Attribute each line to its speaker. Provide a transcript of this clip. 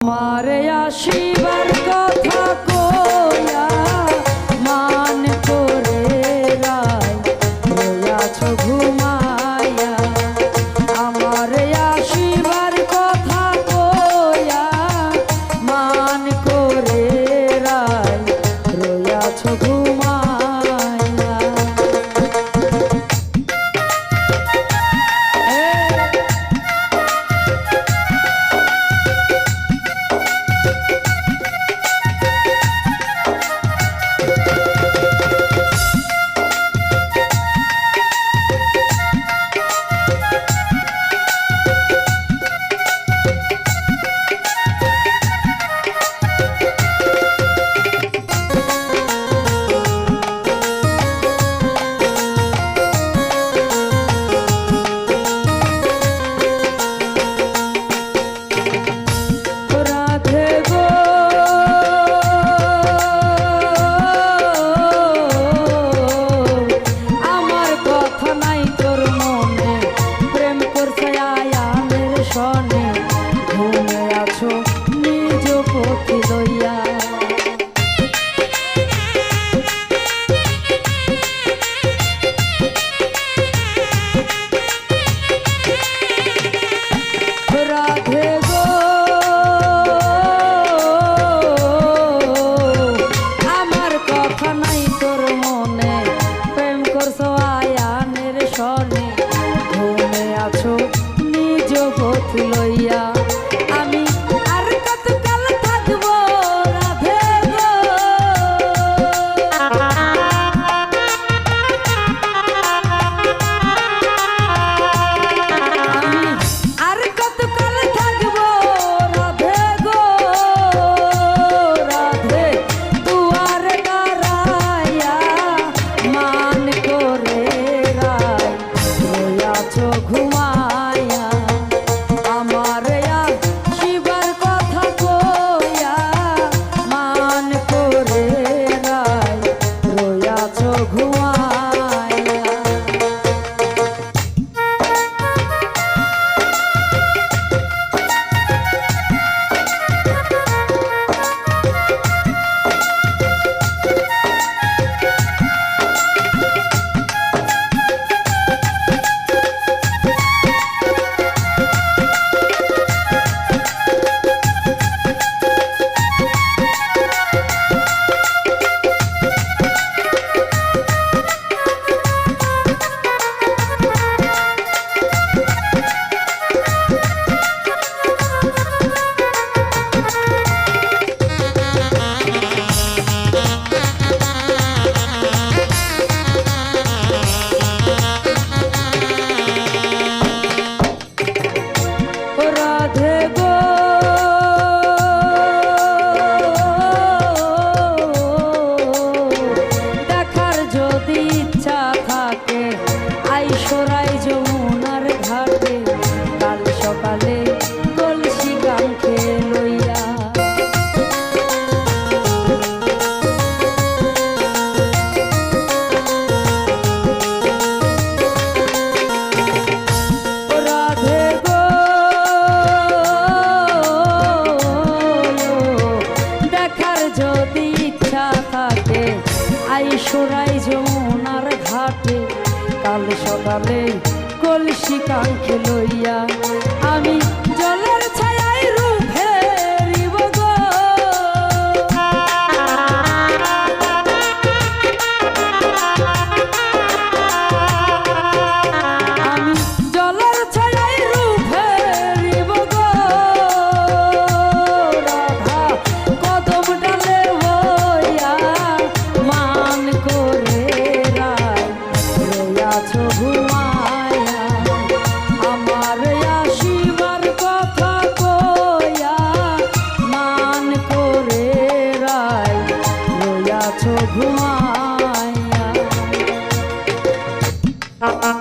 Speaker 1: মারে আশীর্বাদ লইয়া Soraya. সকালে সকালে কলসি কাঙ্ক্ষে লইয়া আমি জলের ছা Thank you.